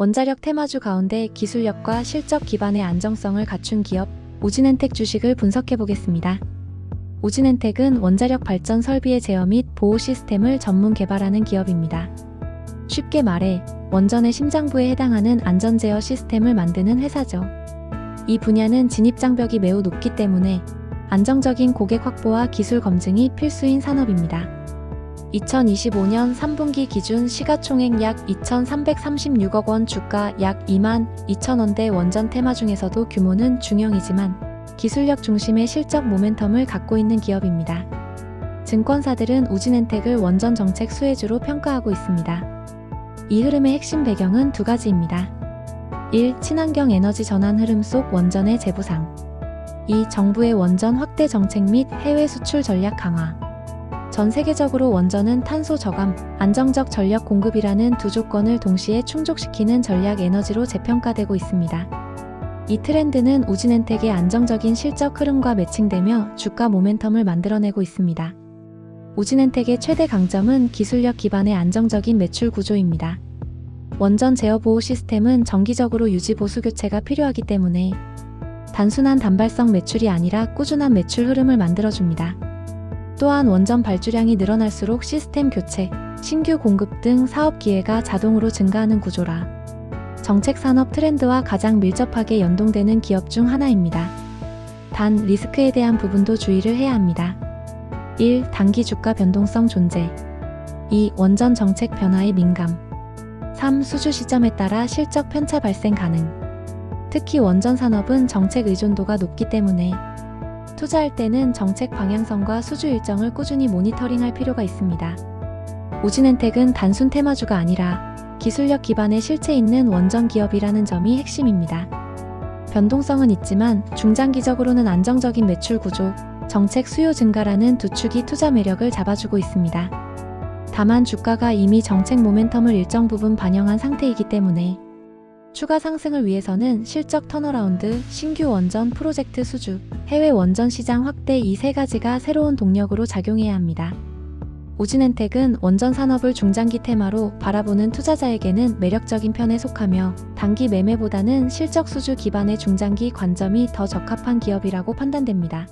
원자력 테마주 가운데 기술력과 실적 기반의 안정성을 갖춘 기업 우진엔텍 주식을 분석해 보겠습니다. 우진엔텍은 원자력 발전 설비의 제어 및 보호 시스템을 전문 개발하는 기업입니다. 쉽게 말해 원전의 심장부에 해당하는 안전 제어 시스템을 만드는 회사죠. 이 분야는 진입 장벽이 매우 높기 때문에 안정적인 고객 확보와 기술 검증이 필수인 산업입니다. 2025년 3분기 기준 시가총액 약 2,336억 원 주가 약 2만 2천원대 원전 테마 중에서도 규모는 중형이지만 기술력 중심의 실적 모멘텀을 갖고 있는 기업입니다. 증권사들은 우진엔텍을 원전 정책 수혜주로 평가하고 있습니다. 이 흐름의 핵심 배경은 두 가지입니다. 1. 친환경 에너지 전환 흐름 속 원전의 재부상 2. 정부의 원전 확대 정책 및 해외 수출 전략 강화 전 세계적으로 원전은 탄소 저감, 안정적 전력 공급이라는 두 조건을 동시에 충족시키는 전략 에너지로 재평가되고 있습니다. 이 트렌드는 우진엔텍의 안정적인 실적 흐름과 매칭되며 주가 모멘텀을 만들어내고 있습니다. 우진엔텍의 최대 강점은 기술력 기반의 안정적인 매출 구조입니다. 원전 제어 보호 시스템은 정기적으로 유지 보수 교체가 필요하기 때문에 단순한 단발성 매출이 아니라 꾸준한 매출 흐름을 만들어줍니다. 또한 원전 발주량이 늘어날수록 시스템 교체, 신규 공급 등 사업 기회가 자동으로 증가하는 구조라 정책 산업 트렌드와 가장 밀접하게 연동되는 기업 중 하나입니다. 단 리스크에 대한 부분도 주의를 해야 합니다. 1. 단기 주가 변동성 존재 2. 원전 정책 변화에 민감 3. 수주 시점에 따라 실적 편차 발생 가능 특히 원전 산업은 정책 의존도가 높기 때문에 투자할 때는 정책 방향성과 수주 일정을 꾸준히 모니터링할 필요가 있습니다. 우진엔텍은 단순 테마주가 아니라 기술력 기반의 실체 있는 원전 기업이라는 점이 핵심입니다. 변동성은 있지만 중장기적으로는 안정적인 매출 구조, 정책 수요 증가라는 두 축이 투자 매력을 잡아주고 있습니다. 다만 주가가 이미 정책 모멘텀을 일정 부분 반영한 상태이기 때문에 추가 상승을 위해서는 실적 턴어라운드, 신규 원전 프로젝트 수주, 해외 원전 시장 확대 이 세 가지가 새로운 동력으로 작용해야 합니다. 우진엔텍은 원전 산업을 중장기 테마로 바라보는 투자자에게는 매력적인 편에 속하며 단기 매매보다는 실적 수주 기반의 중장기 관점이 더 적합한 기업이라고 판단됩니다.